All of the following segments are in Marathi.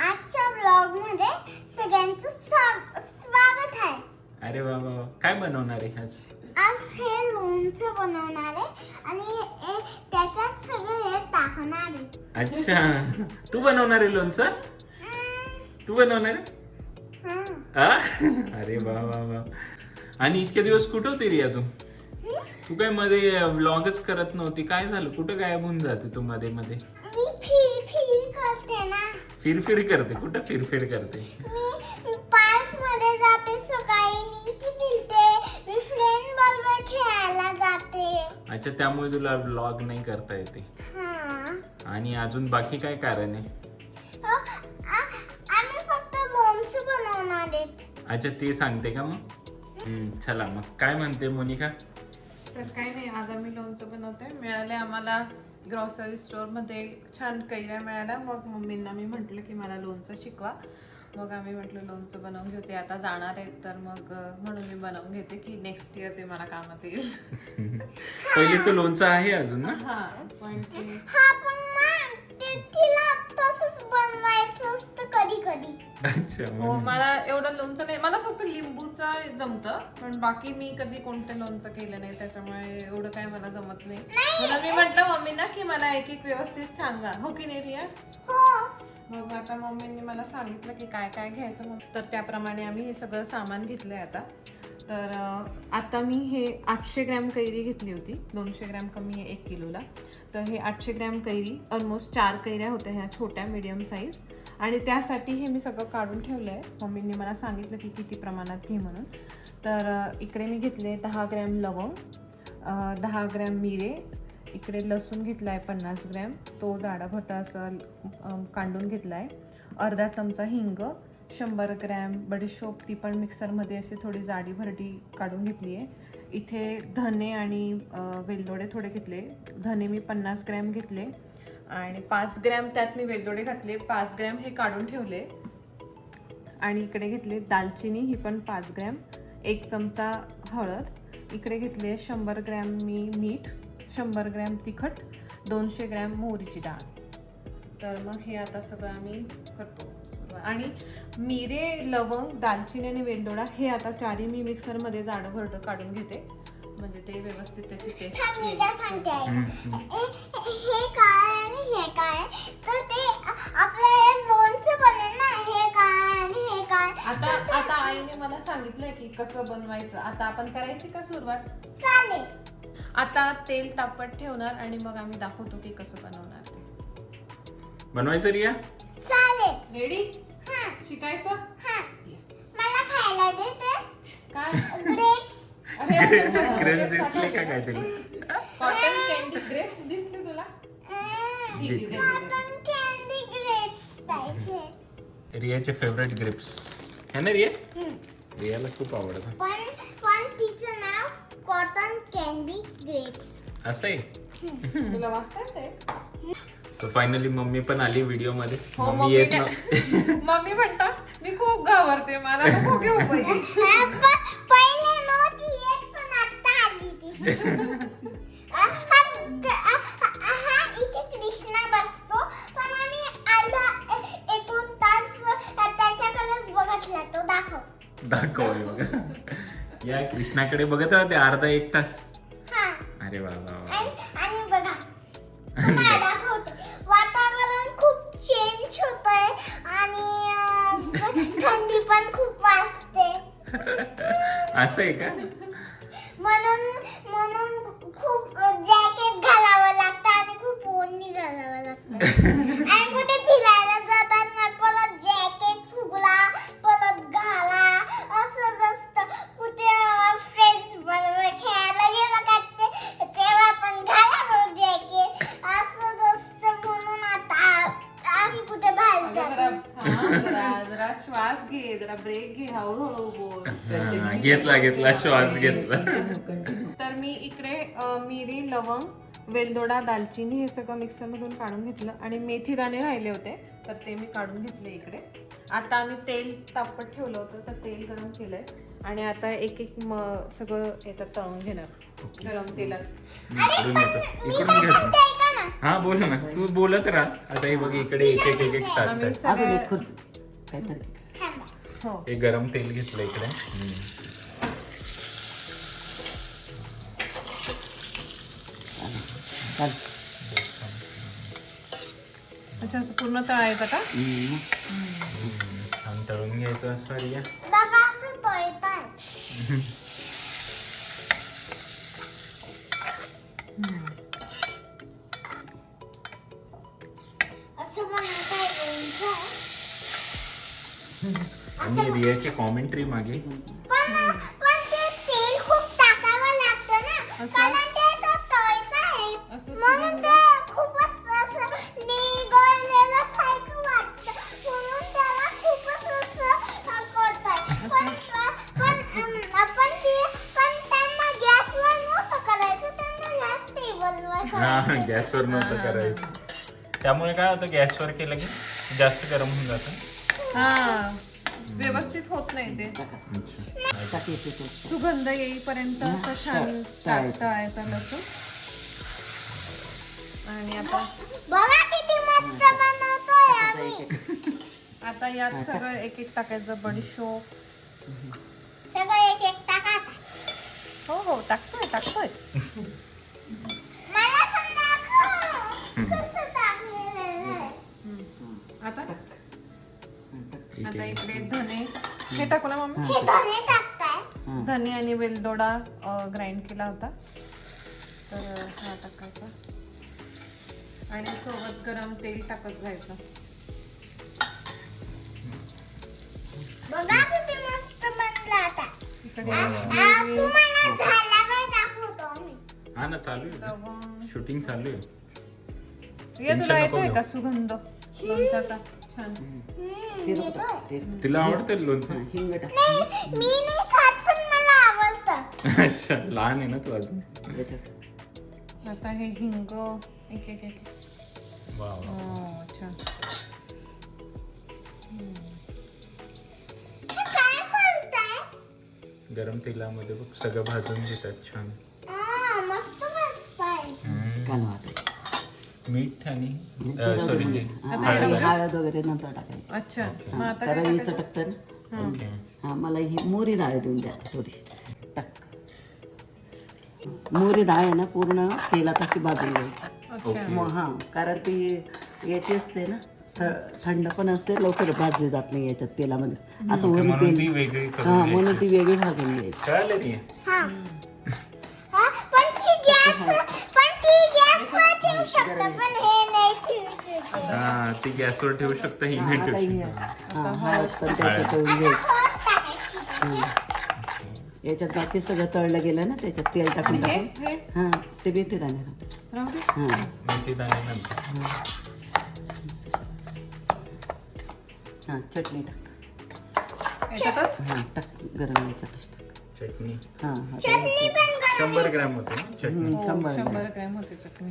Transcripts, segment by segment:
आजच्या ब्लॉगमध्ये सगळ्यांचं स्वा- स्वागत आहे. अरे वा वा वा. काय बनवणार आहे आज? आज हे लोणचं बनवणार आहे आणि हे- त्याच्यात सगळं हे टाकणार आहे. अच्छा. तू बनवणार आहे लोणचं? तू बनवणार आहे? हं. आ? अरे वा वा वा. आणि इतके दिवस कुठं होती रिया तू तू काय मध्ये व्लॉगच करत नव्हती. काय झालं? कुठं गायब होऊन जाते तू मध्ये मध्ये मी फिर फिर करते ना. करते? कुठं फिरफिर करते? मी पार्कमध्ये जाते सकाळी. मी इथे फिरते. मी फ्रेंड बरोबर खेळायला जाते. अच्छा त्यामुळे तुला व्लॉग नाही करता येते. हा. आणि अजून बाकी काय कारण आहे? आम्ही फक्त लोणचं बनवणार आहेत. अच्छा ते सांगते का मग? हम्म, चला मग. काय म्हणते मोनिका? तर काही नाही आज आम्ही लोणचं बनवतोय. मिळाले आम्हाला ग्रॉसरी स्टोअरमध्ये छान कैऱ्या मिळाल्या. मग मम्मींना मी म्हटलं की मला लोणचं शिकवा. मग आम्ही म्हटलं लोणचं बनवून घेऊ. ते आता जाणार आहेत तर मग म्हणून मी बनवून घेते की नेक्स्ट इयर ते मला कामात येईल. पहिलेचं लोणचं आहे अजून ना? हा पण ते हा पण मग ते तिला तसंच बनवायचं असतं कधी कधी अच्छा हो म्हणून. मला एवढं लोणचं नाही. मला फक्त लिंबूचं जमतं पण बाकी मी कधी कोणते लोणचं केलं नाही त्याच्यामुळे एवढं काय मला जमत नाही. म्हणून मी म्हटलं मम्मीना की मला एक एक व्यवस्थित सांगा. हो की नाही रिया? हो. मग आता मम्मींनी मला सांगितलं की काय काय घ्यायचं मग तर त्याप्रमाणे आम्ही हे सगळं सामान घेतलंय आता. तर अं, आता मी हे आठशे ग्रॅम कैरी घेतली होती. दोनशे ग्रॅम कमी आहे एक किलोला. तर हे आठशे ग्रॅम कैरी ऑलमोस्ट चार कैऱ्या होत्या ह्या छोट्या मिडियम साईज आणि त्यासाठी हे मी सगळं काढून ठेवलं आहे मम्मीने मला सांगितलं की किती प्रमाणात घे म्हणून. तर इकडे मी घेतले दहा ग्रॅम लवंग दहा ग्रॅम मिरे इकडे लसूण घेतला आहे पन्नास ग्रॅम तो जाडा भटा असं कांडून घेतला आहे अर्धा चमचा हिंग शंभर ग्रॅम बडीशोप ती पण मिक्सरमध्ये अशी थोडी जाडी भरडी काढून घेतली आहे इथे धने आणि वेलदोडे थोडे घेतले. धने मी पन्नास ग्रॅम घेतले. आणि पाच ग्रॅम त्यात मी वेलदोडे घातले. पाच ग्रॅम हे काढून ठेवले. आणि इकडे घेतले दालचिनी ही पण पाच ग्रॅम. एक चमचा हळद. इकडे घेतले शंभर ग्रॅम मी मीठ शंभर ग्रॅम तिखट दोनशे ग्रॅम मोहरीची डाळ. तर मग हे आता सगळं आम्ही करतो. आणि मिरे लवंग दालचिनी आणि वेलदोडा हे आता चारी मी मिक्सरमध्ये जाडं भरडं काढून घेते. म्हणजे ते व्यवस्थित त्याची टेस्ट सांगते. हे काय हे काय? तर ते आपलं हे लोणचं बनेल ना हे काय आणि हे काय? आता आता आईने मला सांगितलंय की कसं बनवायचं. आता आपण करायची का सुरुवात? चालेल. आता तेल तापत ठेवणार आणि मग आम्ही दाखवतो की कसं बनवणार ते. बनवायचं रिया? चालेल. रेडी हा. शिकायचं? हा. येस मला खायला दे तर काय? ग्रेप्स ग्रेप्स दिसले का काहीतरी? कॉटन कॅन्डी ग्रेप्स दिसले तुला? रियाचे फेवरेट ग्रिप्स है ना रिया. रियाला खूप आवडतं. पण पण तिचं नाव कॉटन कॅन्डी ग्रेप्स असं आहे? तुला वाचता? तर फायनली मम्मी पण आली व्हिडिओमध्ये हो मम्मी येत मम्मी नव्ह- मम्मी म्हणता मी खूप घाबरते मला नको घेऊ पहिले नव्हती येत पण आता आली ती. दाखव दाखव हे बघा. या कृष्णाकडे बघत राहते अर्धा एक तास. हा. अरे वा वा वा. आणि आणि बघा. तुम्हाला दाखवते. वातावरण खूप चेंज होतंय आणि अं, थंडी पण खूप वाजते. असं आहे का? म्हणून जरा ब्रेक घे हळूहळू बोल. हा, घेतला घेतला श्वास घेतला. तर मी इकडे अ, मिरी लवंग वेलदोडा दालचिनी हे सगळं मिक्सरमधून काढून घेतलं. आणि मेथी दाणे राहिले होते तर ते मी काढून घेतले इकडे. आता आम्ही तेल तापत ठेवलं होतं तर तेल गरम केलंय. आणि आता एक एक म सगळं याच्यात तळून घेणार गरम तेलात. इकडून येतो इकडून घेतो. ऐका ना. हा बोल ना. तू बोलत राहा. आता हे बघ इकडे एक एक एक एक आम्ही काहीतरी हो. हे गरम तेल घेतलं इकडे. अच्छा असं पूर्ण तळायचं का. छान तळून घ्यायचं असं बाबा असं तळतात असं बनवता येईल आणि रियाची कॉमेंट्री मागे. पण पण ते तेल खूप टाकावं लागतं ना. असं? कारण ते तर तळत आहे? असं म्हणून ते खूपच असं निगळलेलं सारखं वाटतं. म्हणून त्याला खूपच असं अं, करतात पण पण अं, आपण ते पण त्यांना गॅसवर नव्हतं करायचं. त्यांना गॅस टेबलवर हा करायचं. गॅसवर नव्हतं करायचं. त्यामुळे काय होतं गॅसवर केलं की जास्त गरम होऊन जातं. हा. व्यवस्थित होत नाही ते. सुगंध येईपर्यंत असं छान तळायचं. लसूण आणि आता बघा किती मस्त बनवतोय आता आम्ही. आता यात सगळं एक एक टाकायचं बडीशोप. सगळं एक एक टाका हो हो टाकतोय टाकतोय. धने आणि वेलदोडा ग्राइंड केला होता. तर हा टाकायचा. आणि सोबत गरम तेल टाकत जायचं हा ना चालू आहे. शूटिंग चालू आहे. ये तुला येतोय. का सुगंध? लोणच्याचा? छान. ते नको टाक, ते नको. तुला आवडतं लोणचं? हा, हिंग टाक. नाही मी नाही खात पण मला आवडतं. अच्छा लहान आहे ना तू अजून? याच्यात. आता हे हिंग एक एक एक. वा वा. हो, छान. हे काय करताय गरम तेलामध्ये बघ सगळं भाजून घेतात छान. आ, मस्त मस्त आहे. हम्म. घालू आता मीठ आणि हळद सॉरी वगैरे. आता हे हे हळद वगैरे नंतर टाकायची. अच्छा मग हा, आता टाकायचं? टाकतं ना ओके. हा मला ही मोरी डाळ देऊन द्या थोडी. टाक मोरी डाळ आहे ना पूर्ण तेलात अशी भाजून घ्यायची. अच्छा. मग हां कारण ती याची असते ना थ- थंड पण असते लवकर भाजली जात नाही याच्यात तेलामध्ये. असं वरून म्हणून ती तेल वेगळी हां करून म्हणून. ती वेगळी भाजून घ्यायची. कळालं रे हा. हा, पण ती गॅस हे नाही ठेवू शकत हा ती गॅसवर ठेवू शकता ही नाही आता ठेवू याच्यात बाकी सगळं तळलं गेलं ना त्याच्यात तेल टाकून हे टाकून. हे? हां ते मेथी दाणे. हां मेथी दाणे हां चटणी टाक. हां टाक गरम याच्यातच टाक. चटणी. हां चटणी शंभर ग्रॅम होते ना चटणी. हं, शंभर शंभर ग्रॅम होते चटणी.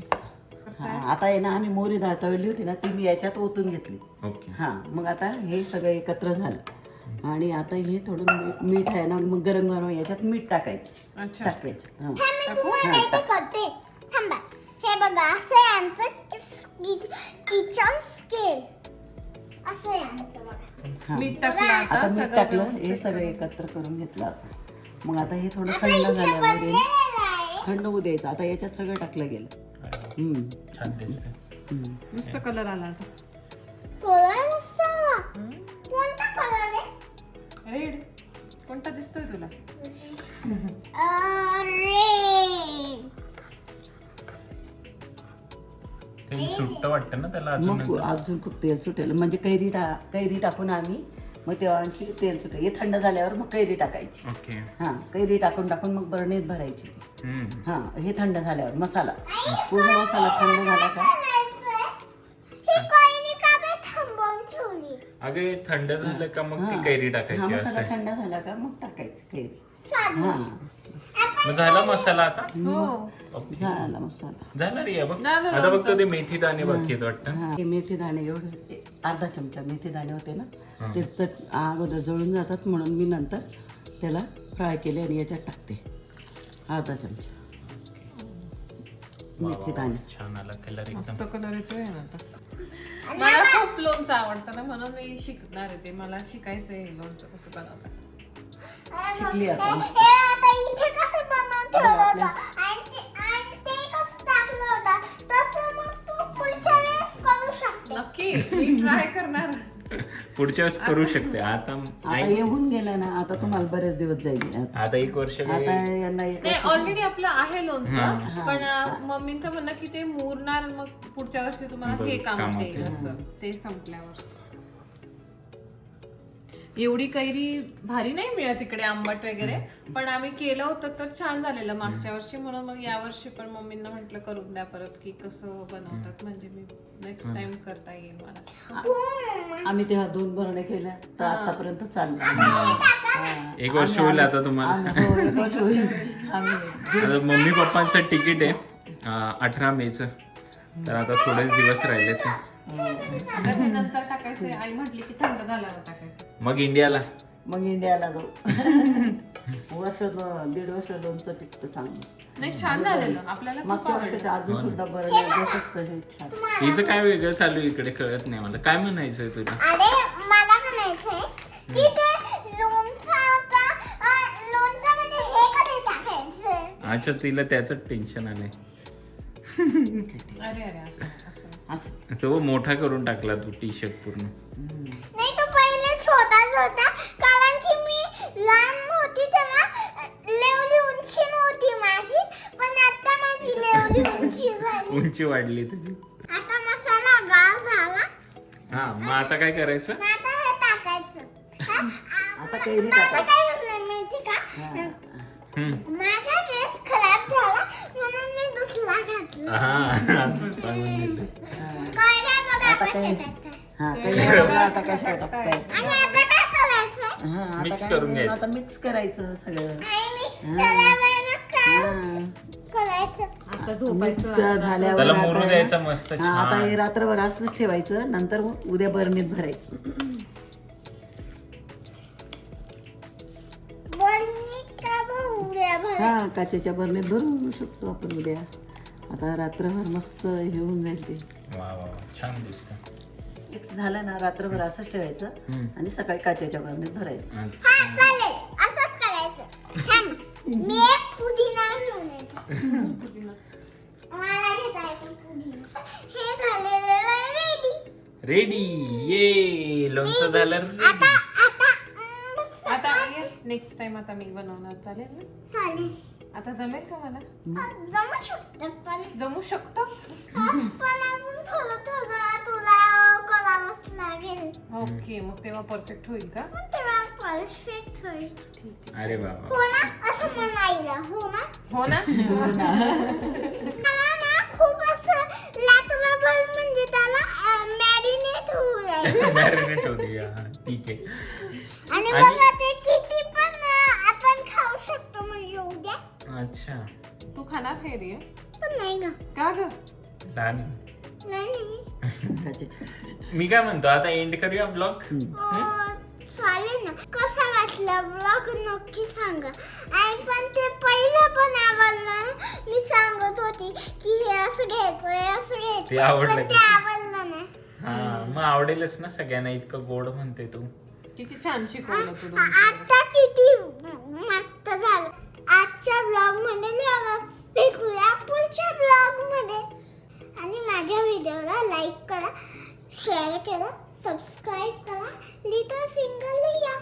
हां आता आहे ना आम्ही मोरी डाळ तळली होती ना ती मी याच्यात ओतून घेतली. ओके. हां मग आता हे सगळं एकत्र झालं. आणि आता हे थोडं मी- मीठ आहे ना मग गरम गरम याच्यात मीठ टाकायचं. अच्छा. टाकायचं हां. थांब, मी तुम्हाला काहीतरी करते. थांबा. हे बघा असं आहे आमचं किचन स्केल असं आहे आमचं बघा. हां. मीठ टाकलं आता आता मीठ सगळं टाकलं व्यवस्थित हे सगळं एकत्र करून घेतलं असं. मग आता हे थोडं थंड झाल्यावर हे थंड होऊ द्यायचं. आता याच्यात सगळं टाकलं गेलं. हम्म, छान दिसते हम्म. मस्त कलर आला आता. कलर. कोणता कलर आहे? रेड कोणता दिसतोय तुला? अरे ते सुट्ट वाटतं ना त्याला अजून मग अजून खूप तेल सुटेल. म्हणजे कैरी टा कैरी टाकून आम्ही मग तेव्हा आणखी तेल सुटेल. हे थंड झाल्यावर मग कैरी टाकायची. ओके. हां कैरी टाकून टाकून मग बरणीत भरायची. हम्म. हां हे थंड झाल्यावर मसाला. पूर्ण मसाला थंड झाला का? करायचंय ही कोणी का बे थांबवून ठेवली? अगं हे थंड झालं का मग ती हां. कैरी हा टाकायची मसाला असं? थंड झाला का मग टाकायची कैरी. चालेल. हां. मग झाला मसाला आता? हो. ओके. झाला मसाला. झाला रे बघ. झालं आता फक्त ते मेथी दाणे बाकी आहेत वाटतं. हा हे मेथी दाणे एवढं अर्धा चमचा मेथी दाणे होते ना ते चट अगोदर जळून जातात म्हणून मी नंतर त्याला फ्राय केले आणि याच्यात टाकते. अर्धा चमचा. मेथी दाणे. छान आला कलर एकदम. मस्त कलर येतोय ना आता. मला खूप लोणचं आवडतं ना म्हणून मी शिकणार आहे ते. मला शिकायचं आहे लोणचं कसं बनवतात. शिकली आता हे आता इथे कसं बनवून ठेवलं होतं आणि ते आणि ते कसं टाकलं होतं तसं मग तू पुढच्या वेळेस करू शकते नक्की मी ट्राय करणार. पुढच्या वेळेस करू शकते. आता येऊन गेलं ना आता तुम्हाला बरेच दिवस जाईल. आता आता एक वर्ष काही- आता यांना एक नाही ऑलरेडी आपलं आहे लोणचं पण अं, मम्मींचं म्हणणं की ते मुरणार मग पुढच्या वर्षी तुम्हाला हे येईल येईल. असं. ते संपल्यावर. एवढी कैरी भारी नाही मिळत इकडे आंबट वगैरे. पण आम्ही केलं होतं तर छान झालेलं मागच्या वर्षी म्हणून. मग या वर्षी पण मम्मींना म्हटलं करून द्या परत की कसं बनवतात. म्हणजे मी नेक्स्ट टाइम करता येईल मला. आम्ही तेव्हा दोन भरण्या केल्या. तर आतापर्यंत चाललं एक वर्ष होईल आता तुम्हाला. आम्ही हो एक वर्ष होईल. आता मम्मी पप्पांचं तिकीट आहे अठरा मेचं. तर आता थोडेच दिवस राहिले ते. हे नंतर टाकायचं आई म्हटली की थंड झाल्यावर टाकायचं. मग इंडियाला? मग इंडियाला जाऊ. वर्ष दो- दीड वर्ष लोणचं पिकतं चांगलं. नाही छान झालेलं. आपल्याला मागच्या अजून सुद्धा बरं छान. हिचं काय वेगळं चालू आहे इकडे कळत नाही मला. काय म्हणायचंय तुला? अरे मला म्हणायचंय की ते लोणचं आता अं, लोणचं म्हणजे हे अच्छा तिला त्याच टेन्शन आलंय. अरे अरे असं असं. असं. तो मोठा करून टाकला तू टी शर्ट पूर्ण. नाही तो पहिले छोटाच होता कारण की मी लहान होती तेव्हा लेवली उंची नव्हती माझी पण आता माझी लेवली उंची झाली. उंची वाढली तुझी. आता मसाला गाळ झाला. हा मग आता काय करायचं? मग आता हे टाकायचं. हा? आता काय म्हणणं माहिती का हम्म. माझा ड्रेस खराब झाला म्हणून मी दुसरा घातला हा असं सांगून दिलं. काय काय बघा आता हा बघा आता कसं टाकताय आणि आता काय करायचं हा आता Mix काय करून नाही, घ्यायचं. आता मिक्स करायचं सगळं आता मिक्स झोपायचं झाल्यावर त्याला आता मोरू आहे द्यायचा ना- मस्त हा, आता छान हे रात्रभर असंच ठेवायचं नंतर मग उद्या बरणीत भरायचं हा काचेच्या बरणीत भरू शकतो आपण उद्या आता रात्रभर मस्त हे होऊन जाईल ते. वा वा वा. छान दिसत. मिक्स झालं ना रात्रभर असंच ठेवायचं. आणि सकाळी काचेच्या बरणीत भरायचं. हा चालेल. असंच करायचं. थांब. मी एक पुदिना घेऊन येते. मला घेता येतो पुदिना. हे झालेलं रेडी रेडी ये लोणचं झालं आता. आता नेक्स्ट टाइम आता मी बनवणार चालेल ना? चालेल. आता जमेल का मला? हा, जमू शकतं पण जमू शकतो? हा, पण अजून थोडं थोडं तुला करावंच लागेल. ओके मग तेव्हा परफेक्ट होईल का? मग तेव्हा परफेक्ट होईल. ठीक अरे बाबा. हो ना? असं म्हणायला हो ना? हो ना? मला ना खूप असं लातूराभर म्हणजे त्याला मॅरिनेट होऊ जाईल मॅरिनेट होती हा, ठीक आहे. आणि खाणार हे रे. पण नाही ना का ग? लहान नाही नाही मी. काय म्हणतो आता एंड करूया ब्लॉग अं, चालेल ना. कसा वाटला ब्लॉग नक्की सांगा. आणि पण ते पहिलं पण आवडलं. ना. मी सांगत होती की हे असं घ्यायचं हे असं ते घ्यायचं. आवडलं पण ते का? आवडलं नाही. हा मग आवडेलच ना सगळ्यांना इतकं गोड म्हणते तू. किती छान शिकवलं तू आता किती मस्त झालं. आजच्या ब्लॉगमध्ये एवढंच. भेटूया पुढच्या ब्लॉगमध्ये आणि माझ्या व्हिडिओला लाईक करा शेअर करा सबस्क्राईब करा लिटल सिंगल लिहा